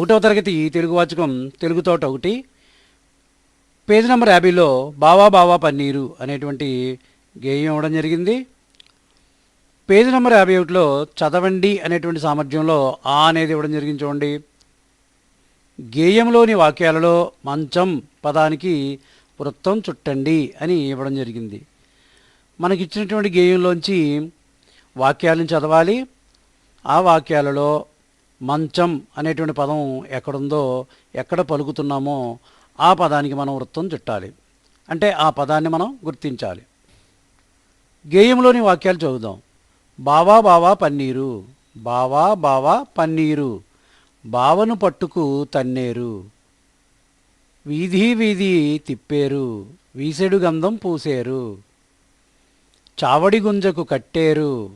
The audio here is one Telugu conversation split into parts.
ఒకటవ తరగతి తెలుగు వాచకం తెలుగు తోట ఒకటి. పేజ్ నెంబర్ యాభైలో బావా బావా పన్నీరు అనేటువంటి గేయం ఇవ్వడం జరిగింది. పేజ్ నెంబర్ యాభై ఒకటిలో చదవండి అనేటువంటి సామర్థ్యంలో ఆ అనేది ఇవ్వడం జరిగింది చూడండి. గేయంలోని వాక్యాలలో మంచం పదానికి వృత్తం చుట్టండి అని ఇవ్వడం జరిగింది. మనకిచ్చినటువంటి గేయంలోంచి వాక్యాలను చదవాలి. ఆ వాక్యాలలో మంచం అనేటువంటి పదం ఎక్కడుందో ఎక్కడ పలుకుతున్నామో ఆ పదానికి మనం వృత్తం చుట్టాలి. అంటే ఆ పదాన్ని మనం గుర్తించాలి. గేయంలోని వాక్యాలు చదువుదాం. బావా బావా పన్నీరు బావా బావా పన్నీరు బావను పట్టుకు తన్నేరు వీధి వీధి తిప్పేరు వీసెడు గంధం పూసేరు చావడి గుంజకు కట్టేరు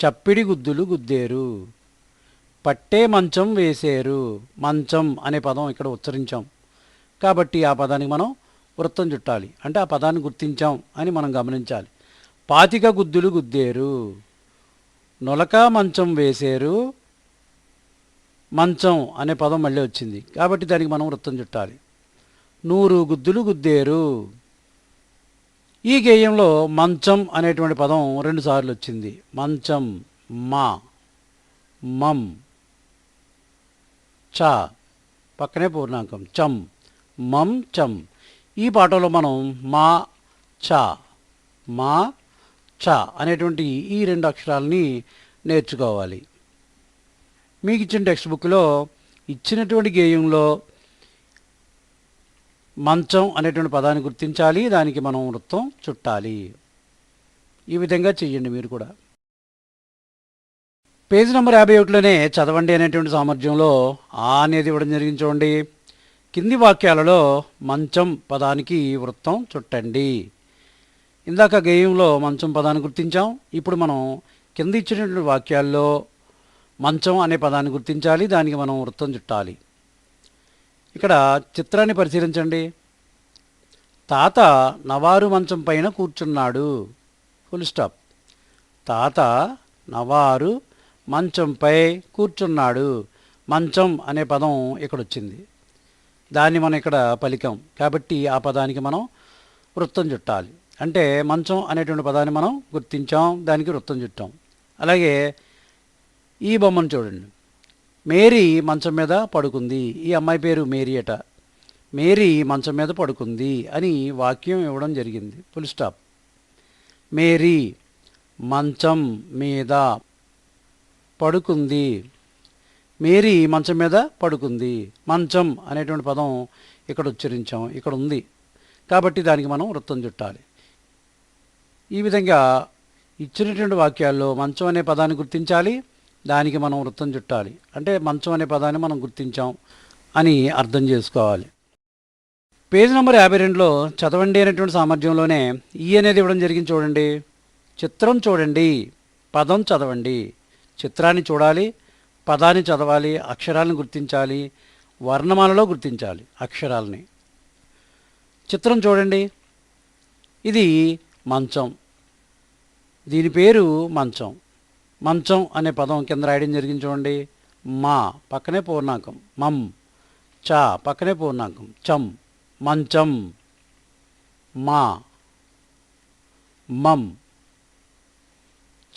చప్పిడి గుద్దులు గుద్దేరు పట్టే మంచం వేసేరు. మంచం అనే పదం ఇక్కడ ఉచ్చరించాం. కాబట్టి ఆ పదానికి మనం వృత్తం చుట్టాలి. అంటే ఆ పదాన్ని గుర్తించాం అని మనం గమనించాలి. పాతిక గుద్దులు గుద్దేరు. నొలక మంచం వేసేరు. మంచం అనే పదం మళ్ళీ వచ్చింది. కాబట్టి దానికి మనం వృత్తం చుట్టాలి. నూరు గుద్దులు గుద్దేరు. ఈ గేయంలో మంచం అనేటువంటి పదం రెండుసార్లు వచ్చింది. మంచం మా మం చ. పక్కనే పూర్ణాంకం. చం. మం చం. ఈ పాటలో మనం మా చ మా చ అనేటువంటి ఈ రెండు అక్షరాలని నేర్చుకోవాలి. మీకు ఇచ్చిన టెక్స్ట్ బుక్లో ఇచ్చినటువంటి గేయంలో మంచం అనేటువంటి పదాన్ని గుర్తించాలి దానికి మనం వృత్తం చుట్టాలి. ఈ విధంగా చెయ్యండి మీరు కూడా. పేజ్ నెంబర్ యాభై ఒకటిలోనే చదవండి అనేటువంటి సామర్థ్యంలో ఆ అనేది ఇవ్వడం జరిగింది చూడండి. కింది వాక్యాలలో మంచం పదానికి వృత్తం చుట్టండి. ఇందాక గేయంలో మంచం పదాన్ని గుర్తించాం. ఇప్పుడు మనం కింద ఇచ్చినటువంటి వాక్యాల్లో మంచం అనే పదాన్ని గుర్తించాలి దానికి మనం వృత్తం చుట్టాలి. ఇక్కడ చిత్రాన్ని పరిశీలించండి. తాత నవారు మంచం పైన కూర్చున్నాడు. ఫుల్ స్టాప్ తాత నవారు మంచంపై కూర్చున్నాడు. మంచం అనే పదం ఇక్కడ వచ్చింది దాన్ని మనం ఇక్కడ పలికాం. కాబట్టి ఆ పదానికి మనం వృత్తం చుట్టాలి. అంటే మంచం అనేటువంటి పదాన్ని మనం గుర్తించాం దానికి వృత్తం చుట్టాం. అలాగే ఈ బొమ్మను చూడండి. మేరీ మంచం మీద పడుకుంది. ఈ అమ్మాయి పేరు మేరీ అట. మేరీ మంచం మీద పడుకుంది అని వాక్యం ఇవ్వడం జరిగింది. ఫుల్ స్టాప్ మేరీ మంచం మీద పడుకుంది. మేరీ మంచం మీద పడుకుంది. మంచం అనేటువంటి పదం ఇక్కడ ఉచ్చరించాం. ఇక్కడ ఉంది. కాబట్టి దానికి మనం వృత్తం చుట్టాలి. ఈ విధంగా ఇచ్చినటువంటి వాక్యాల్లో మంచం అనే పదాన్ని గుర్తించాలి. దానికి మనం వృత్తం చుట్టాలి. అంటే మంచం అనే పదాన్ని మనం గుర్తించాం అని అర్థం చేసుకోవాలి. పేజ్ నెంబర్ యాభై రెండులో చదవండి అనేటువంటి సామర్థ్యంలోనే ఈ అనేది ఇవ్వడం జరిగింది చూడండి. చిత్రం చూడండి. పదం చదవండి. చిత్రాన్ని చూడాలి పదాన్ని చదవాలి అక్షరాలను గుర్తించాలి వర్ణమాలలో గుర్తించాలి అక్షరాలని. చిత్రం చూడండి. ఇది మంచం. దీని పేరు మంచం. మంచం అనే పదం కింద రాయడం జరిగింది చూడండి. మా పక్కనే పూర్ణాంకం. మం. చ పక్కనే పూర్ణాంకం. చం. మంచం. మా. మం.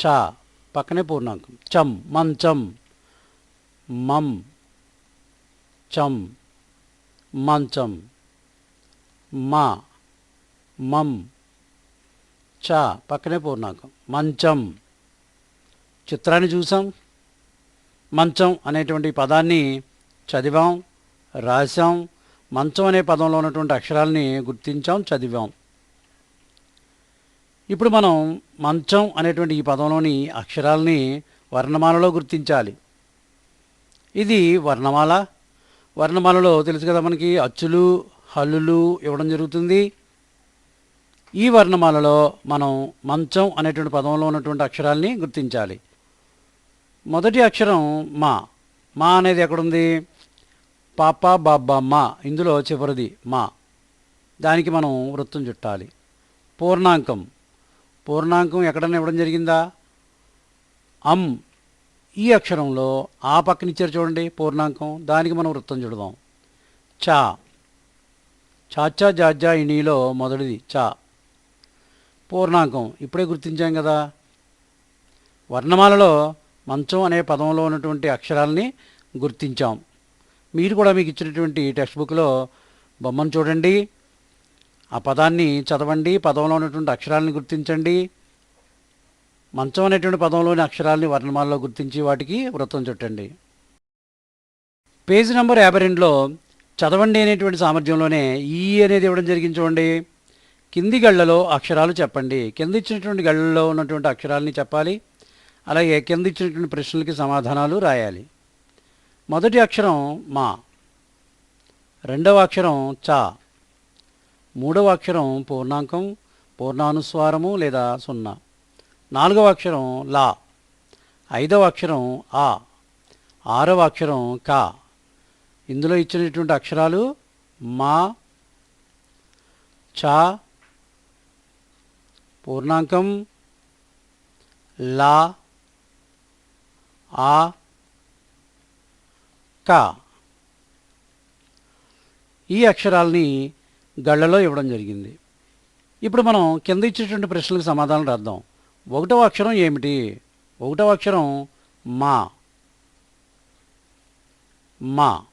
చ పక్కనే పూర్ణాంకం. చం మంచం మం చం మంచం మా మం చ పక్కనే పూర్ణాంకం. మంచం. చిత్రాన్ని చూసాం. మంచం అనేటువంటి పదాన్ని చదివాం రాసాం మంచం అనే పదంలో ఉన్నటువంటి అక్షరాలని గుర్తించాం చదివాం. ఇప్పుడు మనం మంచం అనేటువంటి ఈ పదంలోని అక్షరాలని వర్ణమాలలో గుర్తించాలి. ఇది వర్ణమాల. వర్ణమాలలో తెలుసు కదా మనకి అచ్చులు హల్లులు ఇవ్వడం జరుగుతుంది. ఈ వర్ణమాలలో మనం మంచం అనేటువంటి పదంలో ఉన్నటువంటి అక్షరాలని గుర్తించాలి. మొదటి అక్షరం మా. మా అనేది ఎక్కడుంది? పాప బాబ్బా మా. ఇందులో చివరిది మా. దానికి మనం వృత్తం చుట్టాలి. పూర్ణాంకం. పూర్ణాంకం ఎక్కడన్నా ఇవ్వడం జరిగిందా? అమ్ ఈ అక్షరంలో ఆ పక్కన ఇచ్చారు చూడండి పూర్ణాంకం. దానికి మనం వృత్తం చూడదాం. చా. చాచా జాజా ఇణీలో మొదటిది. చా. పూర్ణాంకం. ఇప్పుడే గుర్తించాం కదా. వర్ణమాలలో మంచం అనే పదంలో ఉన్నటువంటి అక్షరాలని గుర్తించాం. మీరు కూడా మీకు ఇచ్చినటువంటి టెక్స్ట్ బుక్లో బొమ్మను చూడండి. ఆ పదాన్ని చదవండి పదంలో ఉన్నటువంటి అక్షరాలను గుర్తించండి. మంచం అనేటువంటి పదంలోని అక్షరాలని వర్ణమాలలో గుర్తించి వాటికి వృత్తం చుట్టండి. పేజీ నెంబర్ యాభై రెండులో చదవండి అనేటువంటి సామర్థ్యంలోనే ఈ అనేది ఇవ్వడం జరిగింది చూడండి. కింది గళ్ళలో అక్షరాలు చెప్పండి. కింద ఇచ్చినటువంటి గళ్ళలో ఉన్నటువంటి అక్షరాలని చెప్పాలి. అలాగే కింద ఇచ్చినటువంటి ప్రశ్నలకి సమాధానాలు రాయాలి. మొదటి అక్షరం మా. రెండవ అక్షరం చా. మూడవ అక్షరం పూర్ణాంకం పూర్ణానుస్వారము లేదా సున్నా. నాలుగవ అక్షరం లా. ఐదవ అక్షరం ఆ. ఆరవ అక్షరం కా. ఇందులో ఇచ్చినటువంటి అక్షరాలు మా చా పూర్ణాంకం లా ఆ కా. ఈ అక్షరాలని గళ్ళలో ఇవ్వడం జరిగింది. ఇప్పుడు మనం కింద ఇచ్చేటువంటి ప్రశ్నలకు సమాధానం రాద్దాం. ఒకటవ అక్షరం ఏమిటి? ఒకటవ అక్షరం మా. మా.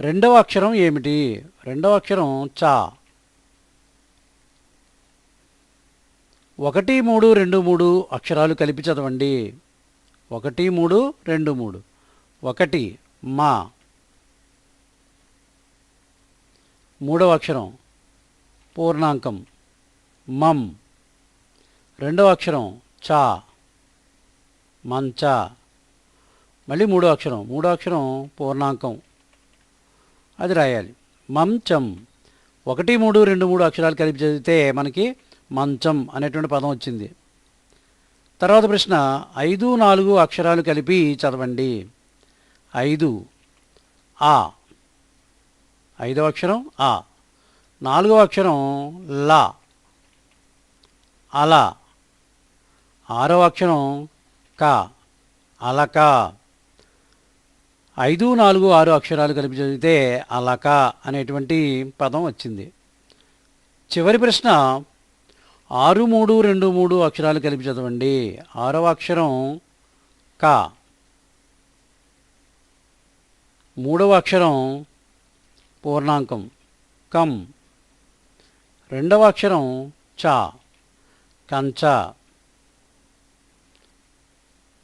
రెండవ అక్షరం ఏమిటి? రెండవ అక్షరం చా. ఒకటి మూడు రెండు మూడు అక్షరాలు కలిపి చదవండి. ఒకటి మూడు రెండు మూడు. ఒకటి మా. మూడవ అక్షరం. పూర్ణాంకం. మం రెండవ అక్షరం చా. మంచ. మళ్ళీ మూడో అక్షరం. మూడో అక్షరం పూర్ణాంకం. అది రాయాలి. మంచం ఒకటి మూడు రెండు మూడు అక్షరాలు కలిపి చదివితే మనకి మంచం అనేటువంటి పదం వచ్చింది. తర్వాత ప్రశ్న ఐదు నాలుగు అక్షరాలు కలిపి చదవండి. ఐదు. ఆ. ఐదవ అక్షరం ఆ. నాలుగవ అక్షరం లా. అలా. ఆరవ అక్షరం క. అలక. ఐదు నాలుగు ఆరు అక్షరాలు కలిపి చదివితే అలక అనేటువంటి పదం వచ్చింది. చివరి ప్రశ్న ఆరు మూడు రెండు మూడు అక్షరాలు కలిపి చదవండి. ఆరవ అక్షరం క. మూడవ అక్షరం పూర్ణాంకం. కం. రెండవ అక్షరం చా. కంచ.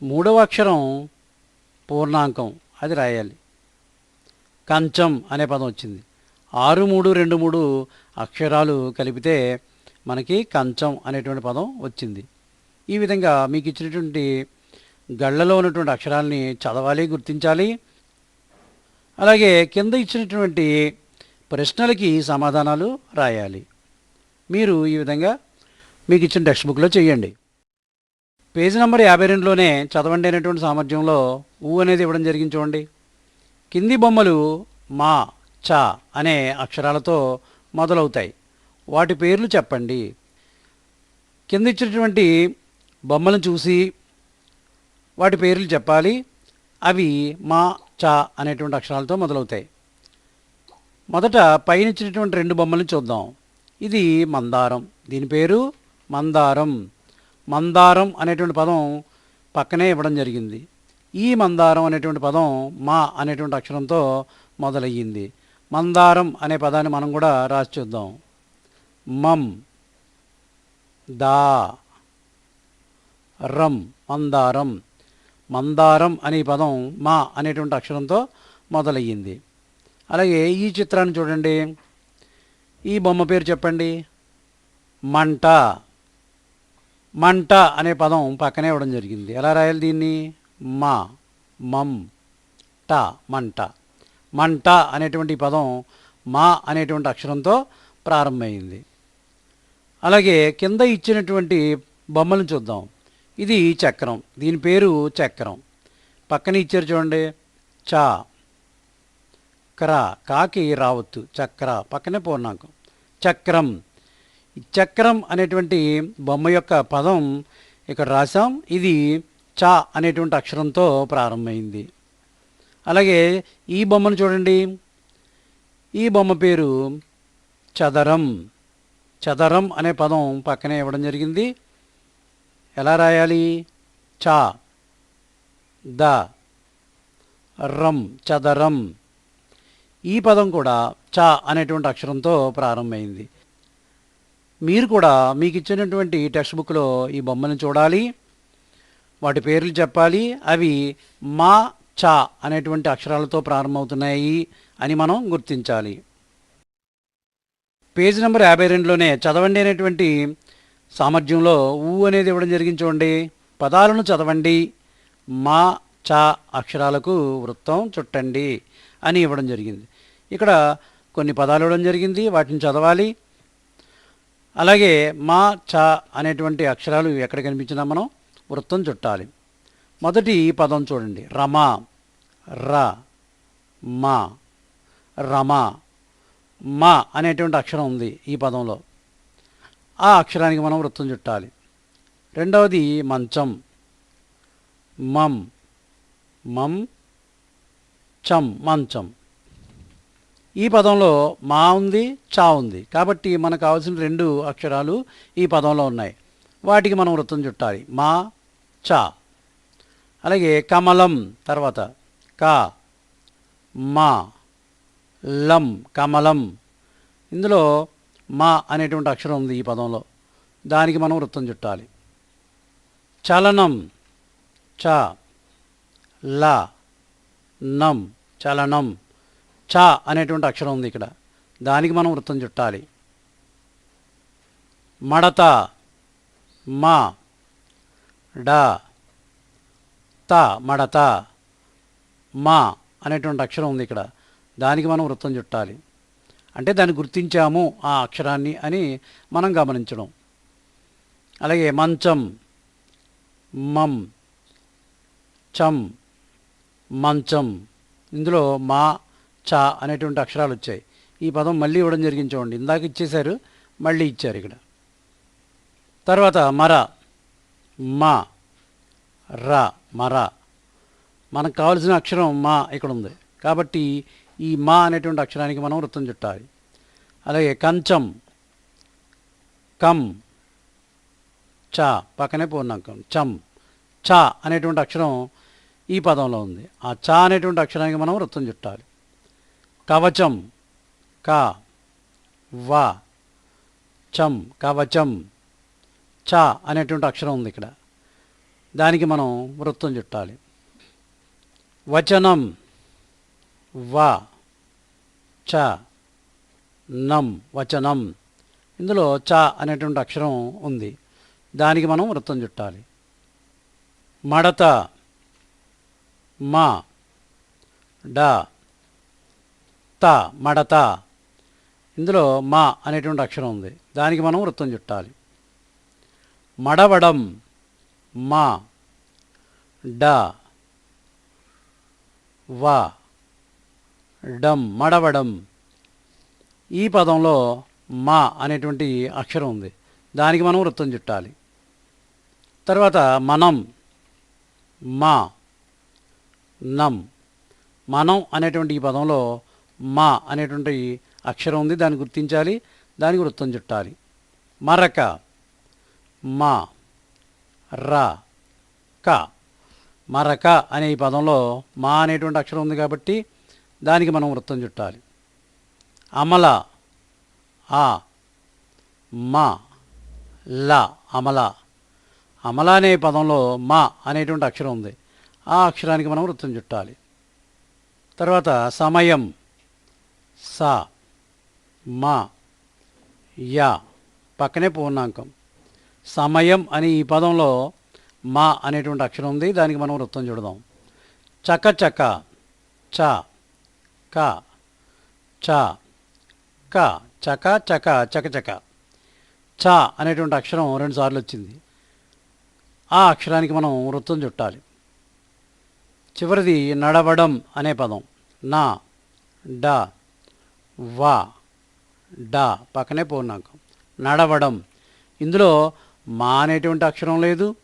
మూడవ అక్షరం పూర్ణాంకం. అది రాయాలి. కంచం అనే పదం వచ్చింది. ఆరు మూడు రెండు మూడు అక్షరాలు కలిపితే మనకి కంచం అనేటువంటి పదం వచ్చింది. ఈ విధంగా మీకు ఇచ్చినటువంటి గళ్ళలో ఉన్నటువంటి అక్షరాలని చదవాలి గుర్తించాలి. అలాగే కింద ఇచ్చినటువంటి ప్రశ్నలకి సమాధానాలు రాయాలి. మీరు ఈ విధంగా మీకు ఇచ్చిన టెక్స్ట్ బుక్లో చేయండి. పేజీ నెంబర్ యాభై రెండులోనే చదవండి అనేటువంటి సామర్థ్యంలో ఊ అనేది ఇవ్వడం జరిగింది చూడండి. కింది బొమ్మలు మా చ అనే అక్షరాలతో మొదలవుతాయి. వాటి పేర్లు చెప్పండి. కింద ఇచ్చినటువంటి బొమ్మలను చూసి వాటి పేర్లు చెప్పాలి. అవి మా చ అనేటువంటి అక్షరాలతో మొదలవుతాయి. మొదట పైనిచ్చినటువంటి రెండు బొమ్మలను చూద్దాం. ఇది మందారం. దీని పేరు మందారం. మందారం అనేటువంటి పదం పక్కనే ఇవ్వడం జరిగింది. ఈ మందారం అనేటువంటి పదం మా అనేటువంటి అక్షరంతో మొదలయ్యింది. మందారం అనే పదాన్ని మనం కూడా రాసి చూద్దాం. మం. దా. రం. మందారం. మందారం అనే పదం మా అనేటువంటి అక్షరంతో మొదలయ్యింది. అలాగే ఈ చిత్రాన్ని చూడండి. ఈ బొమ్మ పేరు చెప్పండి. మంట. మంట అనే పదం పక్కనే ఇవ్వడం జరిగింది. ఎలా రాయాలి దీన్ని? మా మం ట మంట. మంట అనేటువంటి పదం మా అనేటువంటి అక్షరంతో ప్రారంభమైంది. అలాగే కింద ఇచ్చినటువంటి బొమ్మలను చూద్దాం. ఇది చక్రం. దీని పేరు చక్రం. పక్కన ఇచ్చారు చూడండి. చా. క్ర. కాకి రావత్తు. చక్ర. పక్కనే పూర్ణాంకం. చక్రం. చక్రం అనేటువంటి బొమ్మ యొక్క పదం ఇక్కడ రాసాం ఇది చ అనేటువంటి అక్షరంతో ప్రారంభమైంది. అలాగే ఈ బొమ్మను చూడండి. ఈ బొమ్మ పేరు చదరం. చదరం అనే పదం పక్కనే ఇవ్వడం జరిగింది. ఎలా రాయాలి? చ ద రం చదరం. ఈ పదం కూడా చ అనేటువంటి అక్షరంతో ప్రారంభమైంది. మీరు కూడా మీకు ఇచ్చినటువంటి టెక్స్ట్ బుక్లో ఈ బొమ్మను చూడాలి. వాటి పేర్లు చెప్పాలి. అవి మా చ అనేటువంటి అక్షరాలతో ప్రారంభమవుతున్నాయి అని మనం గుర్తించాలి. పేజ్ నెంబర్ యాభై రెండులోనే చదవండి అనేటువంటి సామర్థ్యంలో ఊ అనేది ఇవ్వడం జరిగింది చూడండి. పదాలను చదవండి. మా చ అక్షరాలకు వృత్తం చుట్టండి అని ఇవ్వడం జరిగింది. ఇక్కడ కొన్ని పదాలు ఇవ్వడం జరిగింది. వాటిని చదవాలి. అలాగే మా చ అనేటువంటి అక్షరాలు ఎక్కడ కనిపించినా మనం వృత్తం చుట్టాలి. మొదటి పదం చూడండి. రమ ర మా రమ మా అనేటువంటి అక్షరం ఉంది ఈ పదంలో. ఆ అక్షరానికి మనం వృత్తం చుట్టాలి. రెండవది మంచం. మం. మం. చం. మంచం. ఈ పదంలో మా ఉంది చా ఉంది. కాబట్టి మనకు కావాల్సిన రెండు అక్షరాలు ఈ పదంలో ఉన్నాయి. వాటికి మనం వృత్తం చుట్టాలి. మా చా. అలాగే కమలం తర్వాత కా మా లం కమలం. ఇందులో మా అనేటువంటి అక్షరం ఉంది ఈ పదంలో. దానికి మనం వృత్తం చుట్టాలి. చలనం చ ల నం చలనం చ అనేటువంటి అక్షరం ఉంది ఇక్కడ. దానికి మనం వృత్తం చుట్టాలి. మడత మా డ త మడత మా అనేటువంటి అక్షరం ఉంది ఇక్కడ. దానికి మనం వృత్తం చుట్టాలి. అంటే దాన్ని గుర్తించాము ఆ అక్షరాన్ని అని మనం గమనించడం. అలాగే మంచం మం చం మంచం ఇందులో మా చ అనేటువంటి అక్షరాలు వచ్చాయి. ఈ పదం మళ్ళీ ఇవ్వడం జరిగింది చూడండి. ఇందాక ఇచ్చేశారు మళ్ళీ ఇచ్చారు ఇక్కడ. తర్వాత మర మా ర మర. మనకు కావాల్సిన అక్షరం మా ఇక్కడ ఉంది కాబట్టి ఈ మా అనేటువంటి అక్షరానికి మనం వృత్తం చుట్టాలి. అలాగే కంచం కం చ పక్కనే పూర్ణాంకం చం చ అనేటువంటి అక్షరం ఈ పదంలో ఉంది. ఆ చ అనేటువంటి అక్షరానికి మనం వృత్తం చుట్టాలి. కవచం క వ చం కవచం చ అనేటువంటి అక్షరం ఉంది ఇక్కడ. దానికి మనం వృత్తం చుట్టాలి. వచనం వ చ నం వచనం. ఇందులో చ అనేటువంటి అక్షరం ఉంది. దానికి మనం వృత్తం చుట్టాలి. మడత మా డ త మడత. ఇందులో మా అనేటువంటి అక్షరం ఉంది. దానికి మనం వృత్తం చుట్టాలి. మడవడం మా డ వా. డం మడవడం. ఈ పదంలో మా అనేటువంటి అక్షరం ఉంది. దానికి మనం వృత్తం చుట్టాలి. తర్వాత మనం మా నం. మనం అనేటువంటి ఈ పదంలో మా అనేటువంటి అక్షరం ఉంది. దాన్ని గుర్తించాలి. దానికి వృత్తం చుట్టాలి. మరక మా రా క. మరక అనే ఈ పదంలో మా అనేటువంటి అక్షరం ఉంది కాబట్టి దానికి మనం వృత్తం చుట్టాలి. అమల ఆ మా ల అమల. అమల అనే పదంలో మా అనేటువంటి అక్షరం ఉంది. ఆ అక్షరానికి మనం వృత్తం చుట్టాలి. తర్వాత సమయం సా మా యా పక్కనే పూర్ణాంకం. సమయం అని ఈ పదంలో మా అనేటువంటి అక్షరం ఉంది దానికి మనం వృత్తం చూడదాం. చక చక చ క చ క చక చక చక చక. చ అనేటువంటి అక్షరం రెండుసార్లు వచ్చింది. ఆ అక్షరానికి మనం వృత్తం చుట్టాలి. చివరిది నడవడం అనే పదం. నా డ వా డ పక్కనే పూర్ణాంకం. నడవడం. ఇందులో మా అనేటువంటి అక్షరం లేదు.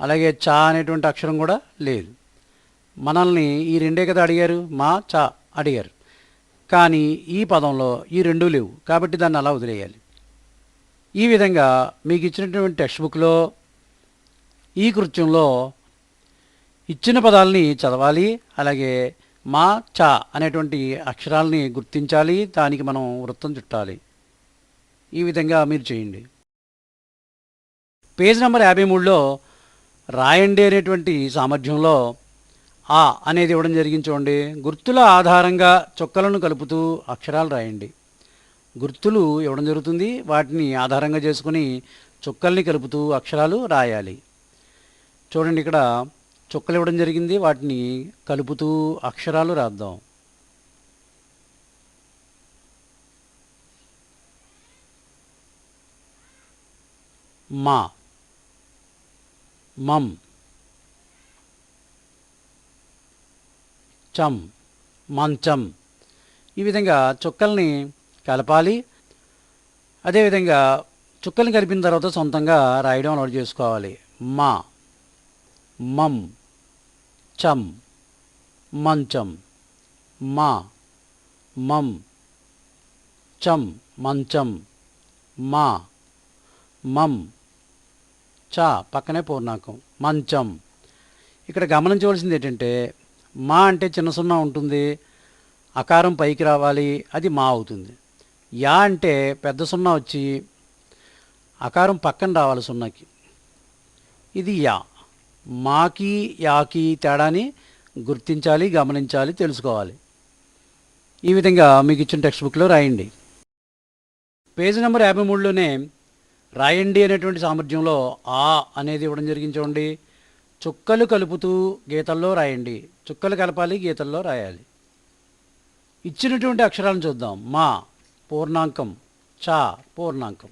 అలాగే చా అనేటువంటి అక్షరం కూడా లేదు. మనల్ని ఈ రెండే కదా అడిగారు? మా చా. అడిగారు. కానీ ఈ పదంలో ఈ రెండూ లేవు. కాబట్టి దాన్ని అలా వదిలేయాలి. ఈ విధంగా మీకు ఇచ్చినటువంటి టెక్స్ట్ బుక్లో ఈ కృత్యంలో ఇచ్చిన పదాలని చదవాలి అలాగే మా చా అనేటువంటి అక్షరాలని గుర్తించాలి దానికి మనం వృత్తం చుట్టాలి. ఈ విధంగా మీరు చేయండి. పేజ్ నెంబర్ యాభై మూడులో రాయండి అనేటువంటి సామర్థ్యంలో ఆ అనేది ఇవ్వడం జరిగింది గుర్తుల ఆధారంగా చొక్కలను కలుపుతూ అక్షరాలు రాయండి. గుర్తులు ఇవ్వడం జరుగుతుంది. వాటిని ఆధారంగా చేసుకుని చుక్కల్ని కలుపుతూ అక్షరాలు రాయాలి. చూడండి ఇక్కడ చుక్కలు ఇవ్వడం జరిగింది. వాటిని కలుపుతూ అక్షరాలు రాద్దాం. మా. మం చం మంచం. ఈ విధంగా చుక్కల్ని కలపాలి. అదేవిధంగా చుక్కల్ని కలిపిన తర్వాత సొంతంగా రాయడం అలవాటు చేసుకోవాలి. మా మం చం మంచం. మా మం చం మంచం. మా మం చ పక్కనే పూర్ణాకం. మంచం. ఇక్కడ గమనించవలసింది ఏంటంటే మా అంటే చిన్న సున్నా ఉంటుంది అకారం పైకి రావాలి అది మా అవుతుంది. యా అంటే పెద్ద సున్నా వచ్చి అకారం పక్కన రావాలి సున్నాకి. ఇది యా. మాకి యాకి తేడాని గుర్తించాలి గమనించాలి తెలుసుకోవాలి. ఈ విధంగా మీకు ఇచ్చిన టెక్స్ట్ బుక్లో రాయండి. పేజీ నెంబర్ యాభై మూడులోనే రాయండి అనేటువంటి సామర్థ్యంలో ఆ అనేది ఇవ్వడం జరిగింది చూడండి. చుక్కలు కలుపుతూ గీతల్లో రాయండి. చుక్కలు కలపాలి గీతల్లో రాయాలి. ఇచ్చినటువంటి అక్షరాలను చూద్దాం. మా పూర్ణాంకం. చా పూర్ణాంకం.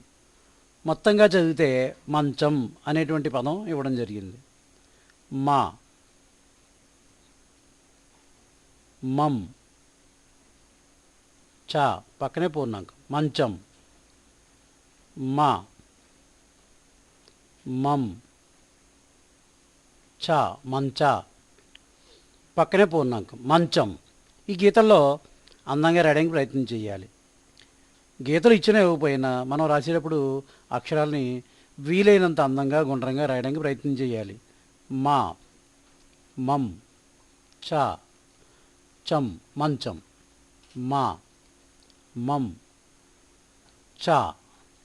మొత్తంగా చదివితే మంచం అనేటువంటి పదం ఇవ్వడం జరిగింది. మా మం. చా పక్కనే పూర్ణాంకం. మంచం. మా మం. చ మంచ. పక్కనే పూర్ణాంకం మంచం. ఈ గీతల్లో అందంగా రాయడానికి ప్రయత్నం చేయాలి. గీతలు ఇచ్చిన ఇవ్వకపోయినా మనం రాసేటప్పుడు అక్షరాల్ని వీలైనంత అందంగా గుండ్రంగా రాయడానికి ప్రయత్నం చేయాలి. మా మం చ చం మంచం. మా మం చ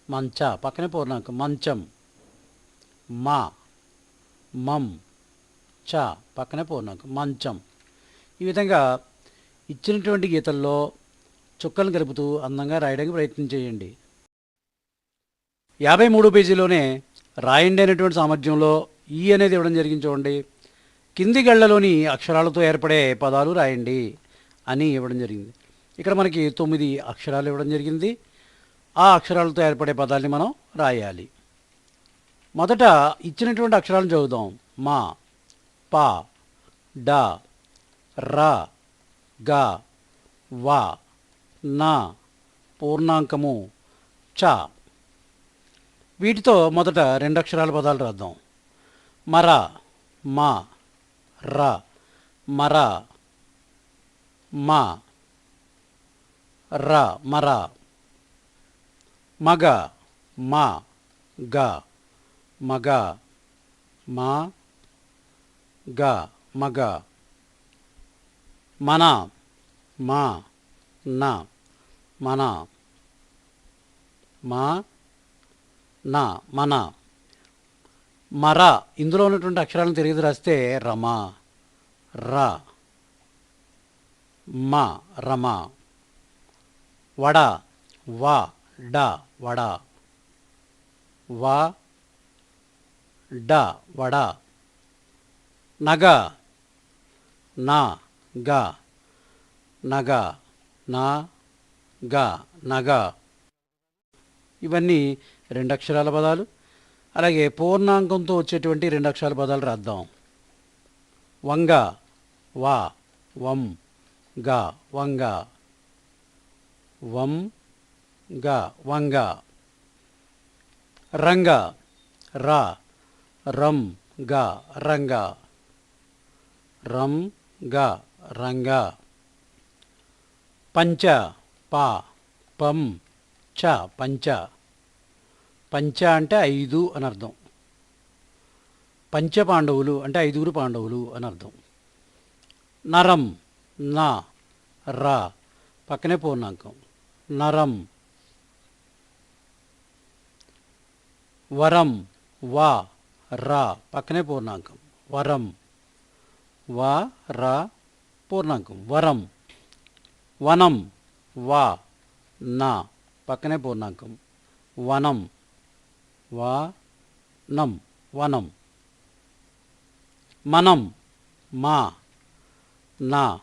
మంచ. పక్కనే పూర్ణాంకం మంచం. మా మం. చ పక్కనే పూర్ణాంకం మంచం. ఈ విధంగా ఇచ్చినటువంటి గీతల్లో చుక్కలను కలుపుతూ అందంగా రాయడానికి ప్రయత్నం చేయండి. యాభై మూడు పేజీలోనే రాయండి అనేటువంటి సామర్థ్యంలో ఈ అనేది ఇవ్వడం జరిగింది చూడండి. కింది గళ్ళలోని అక్షరాలతో ఏర్పడే పదాలు రాయండి అని ఇవ్వడం జరిగింది. ఇక్కడ మనకి తొమ్మిది అక్షరాలు ఇవ్వడం జరిగింది. ఆ అక్షరాలతో ఏర్పడే పదాలని మనం రాయాలి. మొదట ఇచ్చినటువంటి అక్షరాలను చదువుదాం. మా. ప డ ర గ వ న పూర్ణాంకము చ. వీటితో మొదట రెండక్షరాల పదాలు రాద్దాం. మర మా ర మర మా ర మర. మగ మా గ మగ మా గ మగ. మన మా న. మన. మా నా మన. మర. ఇందులో ఉన్నటువంటి అక్షరాలను తిరిగి రాస్తే రమ. ర. మ. రమ. వడ. వ. డ. వడ. వ. డ. వడ. నగ నా గ నగ నా గ నగ. ఇవన్నీ రెండు అక్షరాల పదాలు. అలాగే పూర్ణాంకంతో వచ్చేటువంటి రెండు అక్షరాల పదాలు రాద్దాం. వంగ వా వం గ వంగ. వం గ వంగ. రంగ ర రం గ రంగ. రం గ రంగ. పంచ పా పం చ పంచ. పంచ అంటే ఐదు అని అర్థం. పంచ పాండవులు అంటే ఐదుగురు పాండవులు అని అర్థం. నరం నా రా పక్కనే పూర్ణాంకం. నరం. వరం వా రా పక్కనే పూర్ణాంకం. వరం. వా రా పూర్ణాంకం. వరం. వనం వా నా. పక్కనే పూర్ణాంకం. వనం వా నం. వనం. మనం మా నా.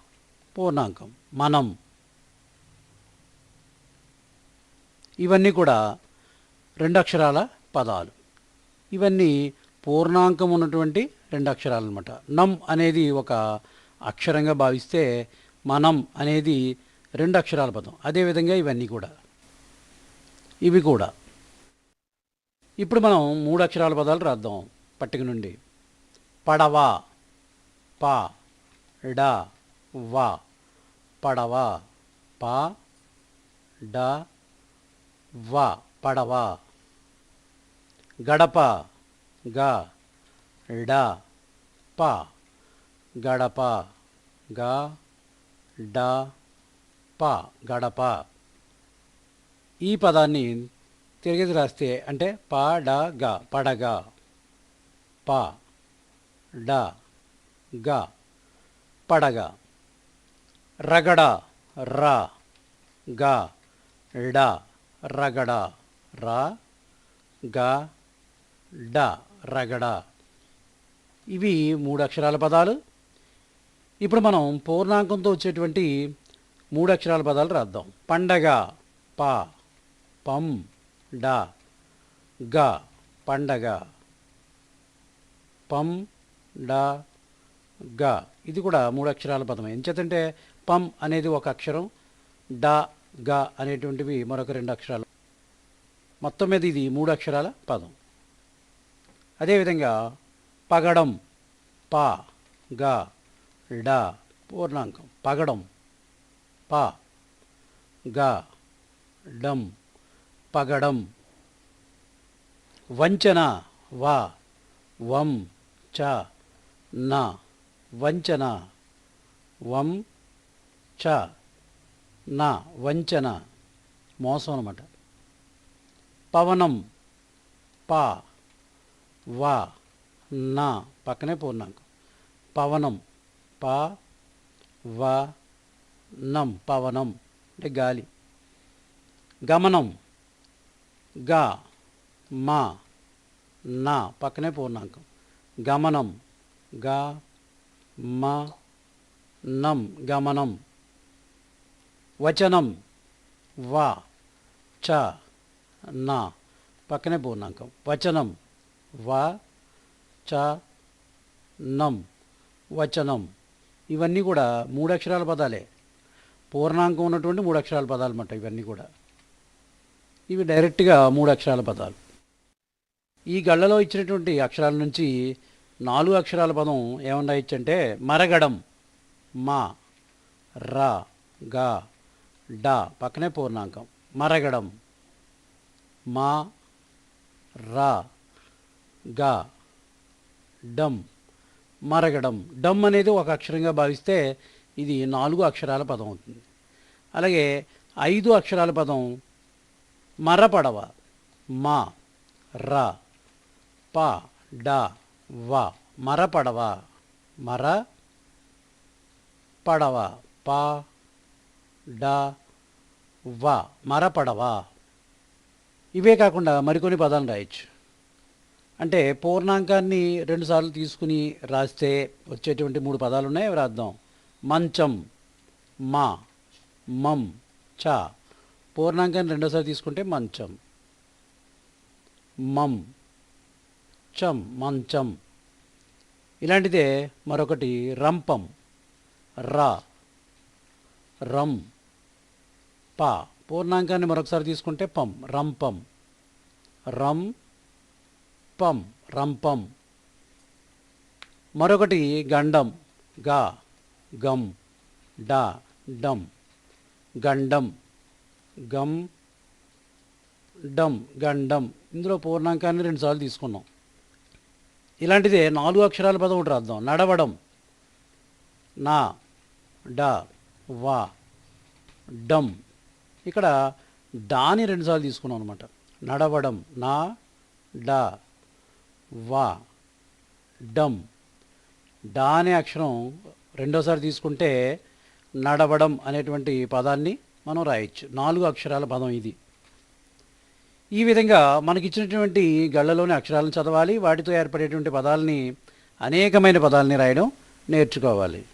పూర్ణాంకం. మనం. ఇవన్నీ కూడా రెండు అక్షరాల పదాలు. ఇవన్నీ పూర్ణాంకం ఉన్నటువంటి రెండు అక్షరాలు అనమాట నం అనేది ఒక అక్షరంగా భావిస్తే మనం అనేది రెండు అక్షరాల పదం అదేవిధంగా ఇవన్నీ కూడా. ఇవి కూడా. ఇప్పుడు మనం మూడు అక్షరాల పదాలు రాద్దాం పట్టిక నుండి. పడవ ప డ వ. పడవ ప డ వ. పడవ. గడప గ. డ ప గడప గ డ ప గడప. ఈ పదాన్ని తిరిగి రాస్తే అంటే పడగ పడగ. ప డ గ పడగ. రగడ ర గ డ రగడ ర గ డ రగడ. ఇవి మూడు అక్షరాల పదాలు. ఇప్పుడు మనం పూర్ణాంకంతో వచ్చేటువంటి మూడు అక్షరాల పదాలు రాద్దాం. పండగ ప పం డ గ పండగ. పం డ గ. ఇది కూడా మూడు అక్షరాల పదమే. ఎంచేతంటే పం అనేది ఒక అక్షరం డ గ అనేటువంటివి మరొక రెండు అక్షరాలు. మొత్తం మీద ఇది మూడు అక్షరాల పదం. అదేవిధంగా పగడం ప గ డ పూర్ణాంకం. పగడం ప గ డం పగడం. వంచన వ వం చ న. వంచన వం చ నా. వంచన. మోసం అనమాట పవనం ప వా నా పక్కనే పూర్ణాంకం. పవనం ప వ నం పవనం అంటే గాలి. గమనం గా మా నా పక్కనే పూర్ణాంకం. గమనం గా మ నం గమనం. వచనం వా చ నా పక్కనే పూర్ణాంకం. వచనం వా చ నం వచనం. ఇవన్నీ కూడా మూడు అక్షరాల పదాలే. పూర్ణాంకం ఉన్నటువంటి మూడు అక్షరాల పదాలు అన్నమాట ఇవన్నీ కూడా. ఇవి డైరెక్ట్గా మూడు అక్షరాల పదాలు. ఈ గళ్ళలో ఇచ్చినటువంటి అక్షరాల నుంచి నాలుగు అక్షరాల పదం ఏమన్నా ఇచ్చంటే మరగడం మా రా గా డా పక్కనే పూర్ణాంకం. మరగడం మా రా గా డమ్ మరగడం. డమ్ అనేది ఒక అక్షరంగా భావిస్తే ఇది నాలుగు అక్షరాల పదం అవుతుంది. అలాగే ఐదు అక్షరాల పదం మరపడవ. మా ర ప డ వ. మరపడవ. మర పడవ. ప డ వ. మరపడవ. ఇవే కాకుండా మరికొన్ని పదాలు రాయొచ్చు. అంటే పూర్ణాంకాన్ని రెండుసార్లు తీసుకుని రాస్తే వచ్చేటువంటి మూడు పదాలు ఉన్నాయి రాద్దాం? మంచం మా మం చ. పూర్ణాంకాన్ని రెండోసారి తీసుకుంటే మంచం. మం చం మంచం. ఇలాంటిదే మరొకటి రంపం. రా రం ప. పూర్ణాంకాన్ని మరొకసారి తీసుకుంటే పం రంపం. రం రప్పం రంపం. మరొకటి గండం గా గమ్ డా డమ్ గండం గమ్ డమ్ గండం. ఇందులో పూర్ణాంకాన్ని రెండుసార్లు తీసుకున్నాం. ఇలాంటిదే నాలుగు అక్షరాల పదం ఒకటి రాద్దాం. నడవడం. నా డా వా డమ్ ఇక్కడ డాని రెండుసార్లు తీసుకున్నాం అనమాట నడవడం. నా డా వా డమ్ డా అనే అక్షరం రెండోసారి తీసుకుంటే నడవడం అనేటువంటి పదాన్ని మనం రాయొచ్చు. నాలుగు అక్షరాల పదం ఇది. ఈ విధంగా మనకిచ్చినటువంటి గళ్ళలోని అక్షరాలను చదవాలి వాటితో ఏర్పడేటువంటి పదాలని అనేకమైన పదాలని రాయడం నేర్చుకోవాలి.